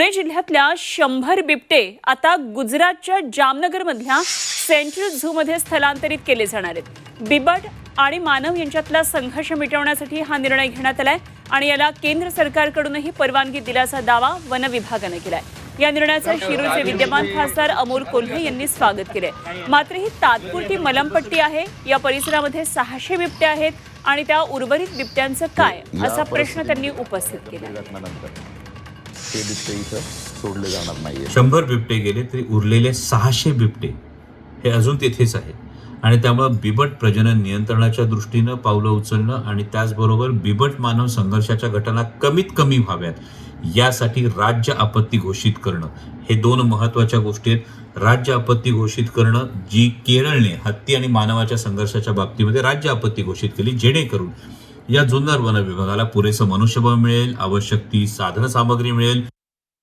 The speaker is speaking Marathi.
पुणे जिल्ह्यातल्या शंभर बिबटे आता गुजरातच्या जामनगरमधल्या सेंट्रल झूमध्ये स्थलांतरित केले जाणार आहेत. बिबट आणि मानव यांच्यातला संघर्ष मिटवण्यासाठी हा निर्णय घेण्यात आलाय आणि याला केंद्र सरकारकडूनही परवानगी दिल्याचा दावा वन विभागानं केलाय. या निर्णयाचं शिरूरचे विद्यमान खासदार अमोल कोल्हे यांनी स्वागत केलंय. मात्र ही तात्पुरती मलमपट्टी आहे. या परिसरामध्ये सहाशे बिबटे आहेत आणि त्या उर्वरित बिबट्यांचं काय? असा प्रश्न त्यांनी उपस्थित केला ते बिबटे इथं सोडले जाणार नाही शंभर बिबटे गेले तरी उरलेले सहाशे बिबटे हे अजून तेथेच आहेत आणि त्यामुळं बिबट प्रजनन नियंत्रणाच्या दृष्टीनं पावलं उचलणं आणि त्याचबरोबर बिबट मानव संघर्षाच्या घटना कमीत कमी व्हाव्यात यासाठी राज्य आपत्ती घोषित करणं. हे दोन महत्त्वाच्या गोष्टी आहेत. राज्य आपत्ती घोषित करणं जी केरळने हत्ती आणि मानवाच्या संघर्षाच्या बाबतीमध्ये राज्य आपत्ती घोषित केली जेणेकरून या जुन्नर वन विभागाला पुरेसं मनुष्यबळ मिळेल आवश्यक ती साधन सामग्री मिळेल.